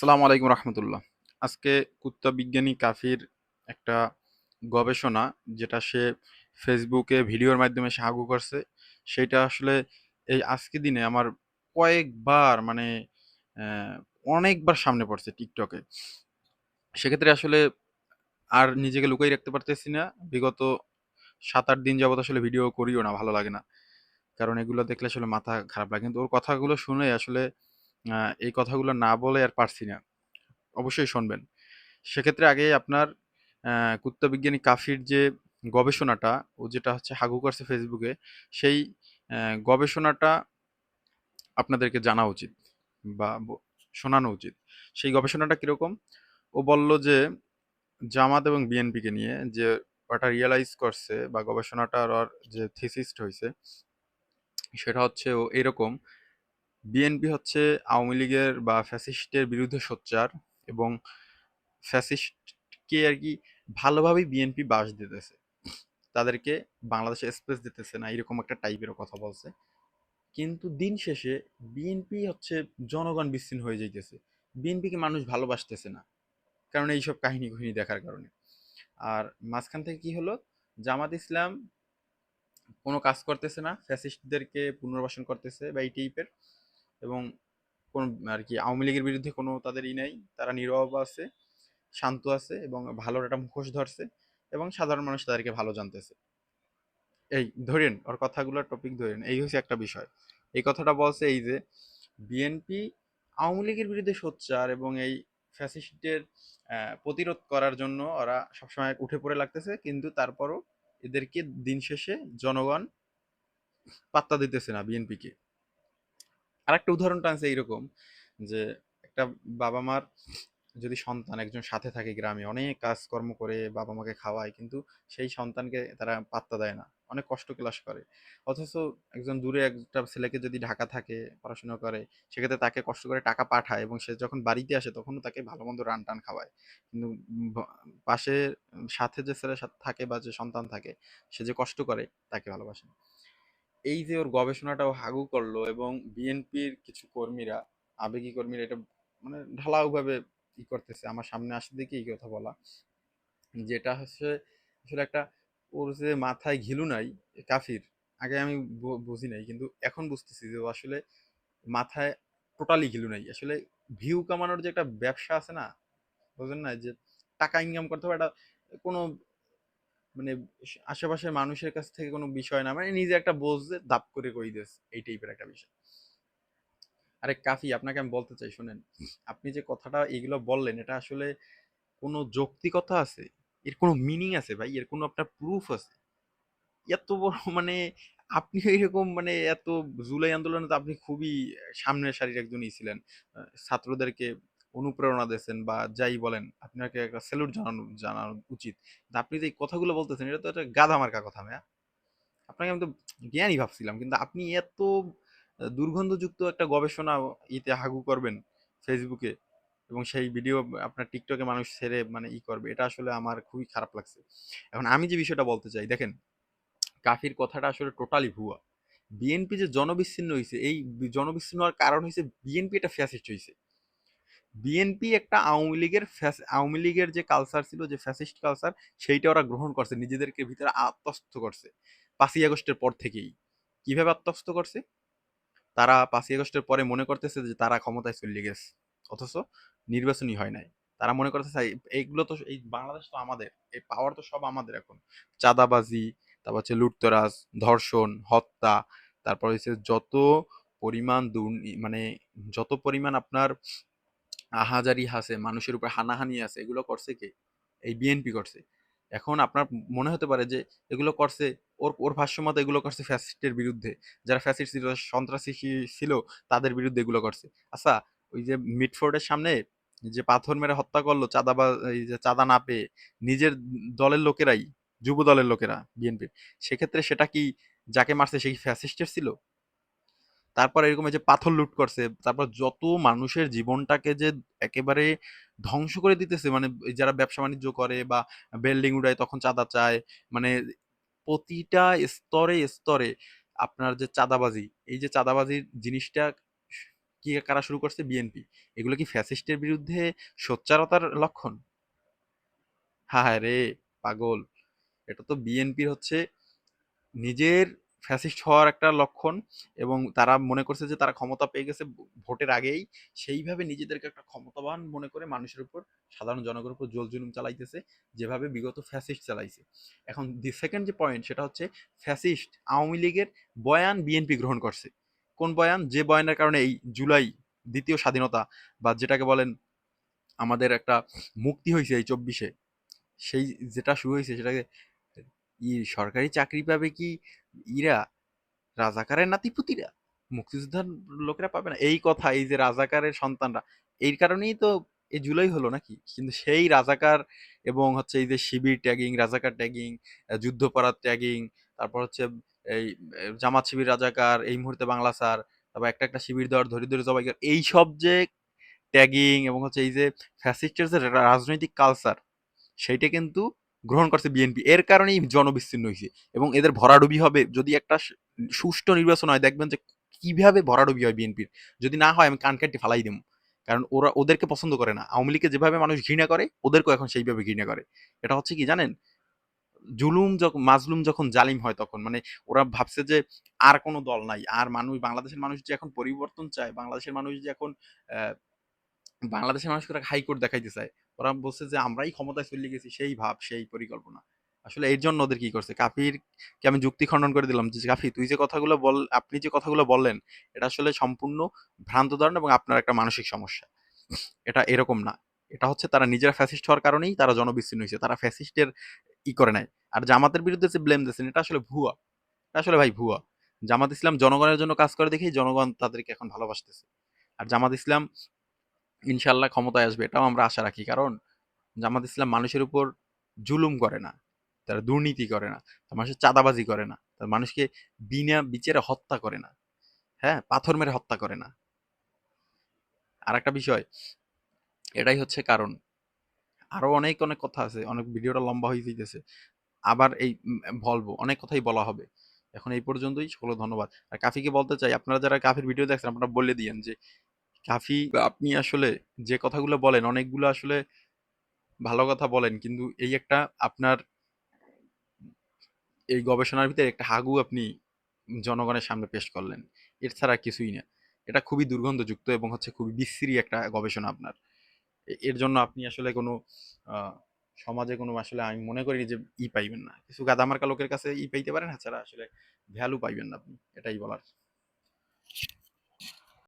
আসসালামু আলাইকুম রহমতুল্লাহ। আজকে কুত্তা বিজ্ঞানী কাফির একটা গবেষণা যেটা সে ফেসবুকে ভিডিওর মাধ্যমে সে হাগু করছে। সেটা আসলে এই আজকে দিনে আমার কয়েকবার মানে অনেকবার সামনে পড়ছে টিকটকে সেক্ষেত্রে আসলে আর নিজেকে লুকাই রাখতে পারতেছি না। বিগত সাত আট দিন যাবত আসলে ভিডিও করিও না, ভালো লাগে না। কারণ এগুলো দেখলে আসলে মাথা খারাপ লাগে। কিন্তু ওর কথাগুলো শুনে আসলে এই কথাগুলো না বলে আর পারছি না। অবশ্যই শুনবেন। সেক্ষেত্রে আগে আপনার কুত্তাবিজ্ঞানী কাফির যে গবেষণাটা, ও যেটা হচ্ছে হাগু করছে ফেসবুকে সেই গবেষণাটা আপনাদেরকে জানা উচিত বা ব- শোনানো উচিত। সেই গবেষণাটা কীরকম? ও বলল যে, জামাত এবং বিএনপিকে নিয়ে যে ওটা রিয়েলাইজ করছে বা গবেষণাটার ওর যে থিসিস্ট হয়েছে সেটা হচ্ছে ও এরকম বিএনপি হচ্ছে আওয়ামী লীগের বা ফ্যাসিস্টের বিরুদ্ধে সোচ্চার এবং ফ্যাসিস্টকে আর কি ভালোভাবেই বিএনপি বাস দিতেছে। তাদেরকে বাংলাদেশে স্পেস দিতেছে না, এরকম একটা টাইপের কথা বলছে। কিন্তু দিন শেষে বিএনপি হচ্ছে জনগণ বিচ্ছিন্ন হয়ে যাইতেছে। বিএনপিকে মানুষ ভালোবাসতেছে না, কারণ এইসব কাহিনী কাহিনী দেখার কারণে। আর মাঝখান থেকে কি হলো? জামাত ইসলাম কোনো কাজ করতেছে না, ফ্যাসিস্টদেরকে পুনর্বাসন করতেছে বা এই টাইপের এবং কোন আর কি আওয়ামী লীগের বিরুদ্ধে কোনো তাদের ই নাই। তারা নীরব আছে, শান্ত আছে এবং ভালোর একটা মুখোশ ধরছে এবং সাধারণ মানুষ তাদেরকে ভালো জানতেছে। এই ধরেন ওর কথাগুলোর টপিক ধরেন এই হচ্ছে একটা বিষয়। এই কথাটা বলছে এই যে বিএনপি আওয়ামী লীগের বিরুদ্ধে সোচ্চার এবং এই ফ্যাসিস্টের প্রতিরোধ করার জন্য ওরা সবসময় উঠে পড়ে লাগতেছে, কিন্তু তারপরও এদেরকে দিন শেষে জনগণ পাত্তা দিতেছে না বিএনপিকে আরেকটা উদাহরণ টানছে এইরকম যে, একটা বাবা মার যদি সন্তান একজন সাথে থাকে গ্রামে, অনেক কাজকর্ম করে বাবা মাকে খাওয়ায়, কিন্তু সেই সন্তানকে তারা পাত্তা দেয় না, অনেক কষ্ট ক্লাস করে অথচ একজন দূরে একটা ছেলেকে যদি ঢাকা থাকে, পড়াশোনা করে, সেক্ষেত্রে তাকে কষ্ট করে টাকা পাঠায় এবং সে যখন বাড়িতে আসে তখনও তাকে ভালো মন্দ রান টান খাওয়ায় কিন্তু পাশে সাথে যে ছেলে সাথে থাকে বা যে সন্তান থাকে, সে যে কষ্ট করে তাকে ভালোবাসে। এই যে ওর গবেষণাটাও হাগু করল এবং বিএনপির কিছু কর্মীরা, আবেগী কর্মীরা এটা মানে ঢালাওভাবে ই করতেছে, আমার সামনে আসতে দেখে এই কথা বলা। যেটা হচ্ছে, আসলে একটা ওর যে মাথায় ঘিলু নাই কাফির, আগে আমি বুঝি নাই, কিন্তু এখন বুঝতেছি যে ও আসলে মাথায় টোটালি ঘিলু নাই। আসলে ভিউ কামানোর যে একটা ব্যবসা আছে না বুঝলেন না যে টাকা ইনকাম করতে হবে, এটা কোনো মানে আশেপাশের মানুষের কাছ থেকে কোনো বিষয় না মানে নিজে একটা বোঝে দাপ করে কই দিস, এই টাইপের একটা বিষয়। আরে কাফি, আপনাকে আমি বলতে চাই, শুনেন। আপনি যে কথাটা এগুলো বললেন, এটা আসলে কোনো যৌক্তিকতা আছে? এর কোনো মিনিং আছে ভাই? এর কোনো আপনার প্রুফ আছে? এত বড় মানে আপনি এরকম মানে এত জুলাই আন্দোলনে তো আপনি খুবই সামনের সারির একজনই ছিলেন। ছাত্রদেরকে অনুপ্রেরণা দিয়েছেন বা যাই বলেন, আপনাকে একটা স্যালুট জানানো জানানো উচিত। আপনি যে কথাগুলো বলতেছেন, এটা তো একটা গাধা মার্কা কথা, ভাইয়া। আপনাকে আমি তো জ্ঞানী ভাবছিলাম, কিন্তু আপনি এত দুর্গন্ধযুক্ত একটা গবেষণা ইতে হাগু করবেন ফেসবুকে এবং সেই ভিডিও আপনার টিকটকে মানুষ ছেড়ে মানে ই করবে, এটা আসলে আমার খুবই খারাপ লাগছে। এখন আমি যে বিষয়টা বলতে চাই, দেখেন, কাফির কথাটা আসলে টোটালি ভুয়া। বিএনপি যে জনবিচ্ছিন্ন হয়েছে এই জনবিচ্ছিন্ন হওয়ার কারণ হয়েছে বিএনপি একটা ফ্যাসিস্ট হয়েছে বিএনপি একটা আওয়ামী লীগের আওয়ামী লীগের যে কালচার ছিল, যে ফ্যাসিস্ট কালচার সেইটা ওরা গ্রহণ করছে, নিজেদেরকে ভিতরে আত্মস্থ করছে। পাঁচই আগস্টের পর থেকেই। কীভাবে আত্মস্থ করছে? তারা পাঁচই আগস্টের পরে মনে করতেছে যে তারা ক্ষমতায় চলে গেছে। অথচ নির্বাচনই হয় নাই। তারা মনে করতেছে, এই- এইগুলো তো এই বাংলাদেশ তো আমাদের। এই পাওয়ার তো সব আমাদের এখন। চাঁদাবাজি, তারপর হচ্ছে লুটতরাজ, ধর্ষণ, হত্যা, তারপর হচ্ছে যত পরিমাণ দুর্নী মানে যত পরিমাণ আপনার আহাজারি আছে, মানুষের উপর হানাহানি আছে, এগুলো করছে কে? এই বিএনপি করছে। এখন আপনার মনে হতে পারে যে এগুলো করছে, ওর ওর ভাষ্যমত এগুলো করছে ফ্যাসিস্টের বিরুদ্ধে। যারা ফ্যাসিস্ট ছিল, সন্ত্রাসী ছিল, তাদের বিরুদ্ধে এগুলো করছে। আচ্ছা ওই যে মিটফোর্ডের সামনে যে পাথর মেরে হত্যা করল চাঁদা বা এই যে চাঁদা না পেয়ে, নিজের দলের লোকেরাই, যুব দলের লোকেরা বিএনপির সেক্ষেত্রে সেটা কি যাকে মারছে সেই ফ্যাসিস্টের ছিল? তারপর এরকম যে পাথর লুট করছে, তারপর যত মানুষের জীবনটাকে যে একেবারে ধ্বংস করে দিতেছে মানে যারা ব্যবসা বাণিজ্য করে বা বিল্ডিং উড়ায় তখন চাঁদা চায় মানে প্রতিটা স্তরে স্তরে আপনার যে চাঁদাবাজি, এই যে চাঁদাবাজির জিনিসটা কি কারা শুরু করছে? বিএনপি এগুলো কি ফ্যাসিস্টের বিরুদ্ধে সোচ্চারতার লক্ষণ? হ্যাঁ রে, পাগল। এটা তো বিএনপির হচ্ছে নিজের ফ্যাসিস্ট হওয়ার একটা লক্ষণ এবং তারা মনে করছে যে তারা ক্ষমতা পেয়ে গেছে ভোটের আগেই, সেইভাবে নিজেদেরকে একটা ক্ষমতাবান মনে করে মানুষের উপর, সাধারণ জনগণের উপর জোল জুলুম চালাইতেছে, যেভাবে বিগত ফ্যাসিস্ট চালাইছে। এখন দি সেকেন্ড যে পয়েন্ট সেটা হচ্ছে ফ্যাসিস্ট আওয়ামী লীগের বয়ান বিএনপি গ্রহণ করছে। কোন বয়ান? যে বয়ানের কারণে এই জুলাই দ্বিতীয় স্বাধীনতা বা যেটাকে বলেন আমাদের একটা মুক্তি হয়েছে এই চব্বিশে, সেই যেটা শুরু হয়েছে সেটাকে ই সরকারি চাকরি পাবে কি ইরা? রাজাকারের নাতিপুতিরা? মুক্তিযোদ্ধার লোকেরা পাবে না? এই কথা, এই যে রাজাকারের সন্তানরা, এই কারণেই তো এই জুলাই হলো নাকি? কিন্তু সেই রাজাকার এবং হচ্ছে এই যে শিবির ট্যাগিং, রাজাকার ট্যাগিং যুদ্ধপরাধ ট্যাগিং, তারপর হচ্ছে এই জামাত শিবির রাজাকার, এই মুহূর্তে বাংলা স্যার, তারপর একটা একটা শিবির দেওয়ার ধরে ধরে জবাই এই সব যে ট্যাগিং এবং হচ্ছে এই যে ফ্যাসিস্টের যে রাজনৈতিক কালচার সেইটা কিন্তু গ্রহণ করছে বিএনপি এর কারণেই জনবিচ্ছিন্ন হয়েছে এবং এদের ভরাডুবি হবে। যদি একটা সুষ্ঠু নির্বাচন হয়, দেখবেন যে কীভাবে ভরাডুবি হয় বিএনপির যদি না হয়, আমি কান কাটি ফালাই দেবো। কারণ ওরা ওদেরকে পছন্দ করে না। আওয়ামী লীগকে যেভাবে মানুষ ঘৃণা করে, ওদেরকেও এখন সেইভাবে ঘৃণা করে। এটা হচ্ছে কি জানেন? জুলুম যখন মাজলুম যখন জালিম হয় তখন মানে ওরা ভাবছে যে আর কোনো দল নাই। আর মানুষ, বাংলাদেশের মানুষ যে এখন পরিবর্তন চায়, বাংলাদেশের মানুষ যে এখন বাংলাদেশের মানুষকে হাইকোর্ট দেখাইতে চায় ওরা বলছে যে, আমরাই ক্ষমতায় চলে গেছি, সেই ভাব, সেই পরিকল্পনা। আসলে এর জন্য ওদের কি করছে? কাফির কে আমি যুক্তি খণ্ডন করে দিলাম যে কাফি, তুই যে কথাগুলো বল, আপনি যে কথাগুলো বললেন, এটা আসলে সম্পূর্ণ ভ্রান্ত ধারণা এবং আপনার একটা মানসিক সমস্যা। এটা এরকম না। এটা হচ্ছে তারা নিজেরা ফ্যাসিস্ট হওয়ার কারণেই তারা জনবিচ্ছিন্ন হয়েছে। তারা ফ্যাসিস্টের ই করে নেয় আর জামাতের বিরুদ্ধে যে ব্লেম দিচ্ছেন এটা আসলে ভুয়া। এটা আসলে ভাই ভুয়া। জামাত ইসলাম জনগণের জন্য কাজ করে দেখেই জনগণ তাদেরকে এখন ভালোবাসতেছে। আর জামাত ইসলাম ইনশাল্লাহ ক্ষমতায় আসবে, এটাও আমরা আশা রাখি। কারণ জামাত ইসলাম মানুষের উপর জুলুম করে না, তারা দুর্নীতি করে না, তারা মানুষের চাঁদাবাজি করে না, তারা মানুষকে বিনা বিচারে হত্যা করে না হ্যাঁ? পাথর মেরে হত্যা করে না। আর একটা বিষয়, এটাই হচ্ছে কারণ। আরও অনেক অনেক কথা আছে, অনেক ভিডিওটা লম্বা হয়ে যেতেছে আবার এই বলব, অনেক কথাই বলা হবে। এখন এই পর্যন্তই সকলে ধন্যবাদ। আর কাফিকে বলতে চাই, আপনারা যারা কাফির ভিডিও দেখছেন, আপনারা বলে দিয়েন যে কাফি, আপনি আসলে যে কথাগুলো বলেন, অনেকগুলো আসলে ভালো কথা বলেন। কিন্তু এই একটা আপনার এই গবেষণার ভিতরে একটা হাগু আপনি জনগণের সামনে পেশ করলেন। এর ছাড়া কিছুই না। এটা খুবই দুর্গন্ধযুক্ত এবং হচ্ছে খুবই বিশ্রী একটা গবেষণা আপনার। এর জন্য আপনি আসলে কোনো সমাজে কোনো আসলে আমি মনে করি যে ই পাইবেন না। কিছু গাদামার্কা লোকের কাছে ই পাইতে পারেন, এছাড়া আসলে ভ্যালু পাইবেন না আপনি। এটাই বলার।